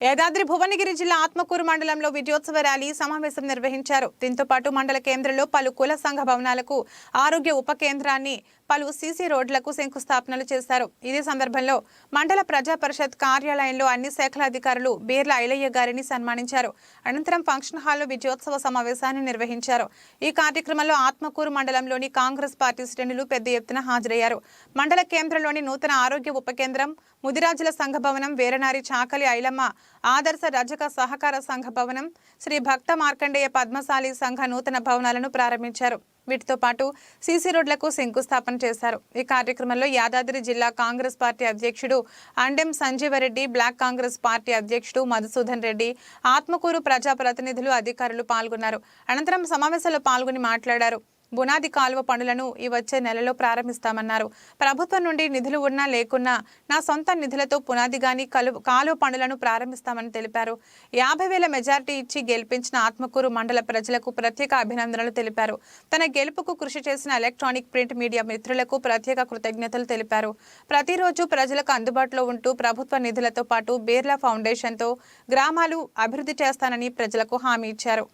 యాదాద్రి భువనగిరి జిల్లా ఆత్మకూరు మండలంలో విజయోత్సవ ర్యాలీ సమావేశం నిర్వహించారు. దీంతో పాటు మండల కేంద్రంలో పలు కుల సంఘ భవనాలకు ఆరోగ్య ఉప కేంద్రాన్ని పలు సీసీ రోడ్లకు శంకుస్థాపనలు చేశారు. ఇదే సందర్భంలో మండల ప్రజా పరిషత్ కార్యాలయంలో అన్ని శాఖల అధికారులు బీర్ల ఐలయ్య గారిని సన్మానించారు. అనంతరం ఫంక్షన్ హాల్లో విజయోత్సవ సమావేశాన్ని నిర్వహించారు. ఈ కార్యక్రమంలో ఆత్మకూరు మండలంలోని కాంగ్రెస్ పార్టీ శ్రేణులు పెద్ద ఎత్తున హాజరయ్యారు. మండల కేంద్రంలోని నూతన ఆరోగ్య ఉప కేంద్రం ముదిరాజుల సంఘ భవనం వీరనారి చాకలి ఐలమ్మ ఆదర్శ రజక సహకార సంఘ భవనం శ్రీ భక్త మార్కండేయ పద్మశాలి సంఘ నూతన భవనాలను ప్రారంభించారు. వీటితో పాటు సీసీ రోడ్లకు శంకుస్థాపన చేశారు. ఈ కార్యక్రమంలో యాదాద్రి జిల్లా కాంగ్రెస్ పార్టీ అధ్యక్షుడు Andem Sanjeeva Reddy block Congress party అధ్యక్షుడు మధుసూదన్ రెడ్డి ఆత్మకూరు ప్రజాప్రతినిధులు అధికారులు పాల్గొన్నారు. అనంతరం సమావేశంలో పాల్గొని మాట్లాడారు. బునాది కాలువ పనులను ఈ వచ్చే నెలలో ప్రారంభిస్తామన్నారు. ప్రభుత్వం నుండి నిధులు ఉన్నా లేకున్నా నా సొంత నిధులతో పునాది గాని కలువ కాలువ పనులను ప్రారంభిస్తామని తెలిపారు. యాభై వేల మెజార్టీ ఇచ్చి గెలిపించిన ఆత్మకూరు మండల ప్రజలకు ప్రత్యేక అభినందనలు తెలిపారు. తన గెలుపుకు కృషి చేసిన ఎలక్ట్రానిక్ ప్రింట్ మీడియా మిత్రులకు ప్రత్యేక కృతజ్ఞతలు తెలిపారు. ప్రతిరోజు ప్రజలకు అందుబాటులో ఉంటూ ప్రభుత్వ నిధులతో పాటు బీర్లా ఫౌండేషన్తో గ్రామాలు అభివృద్ధి చేస్తానని ప్రజలకు హామీ ఇచ్చారు.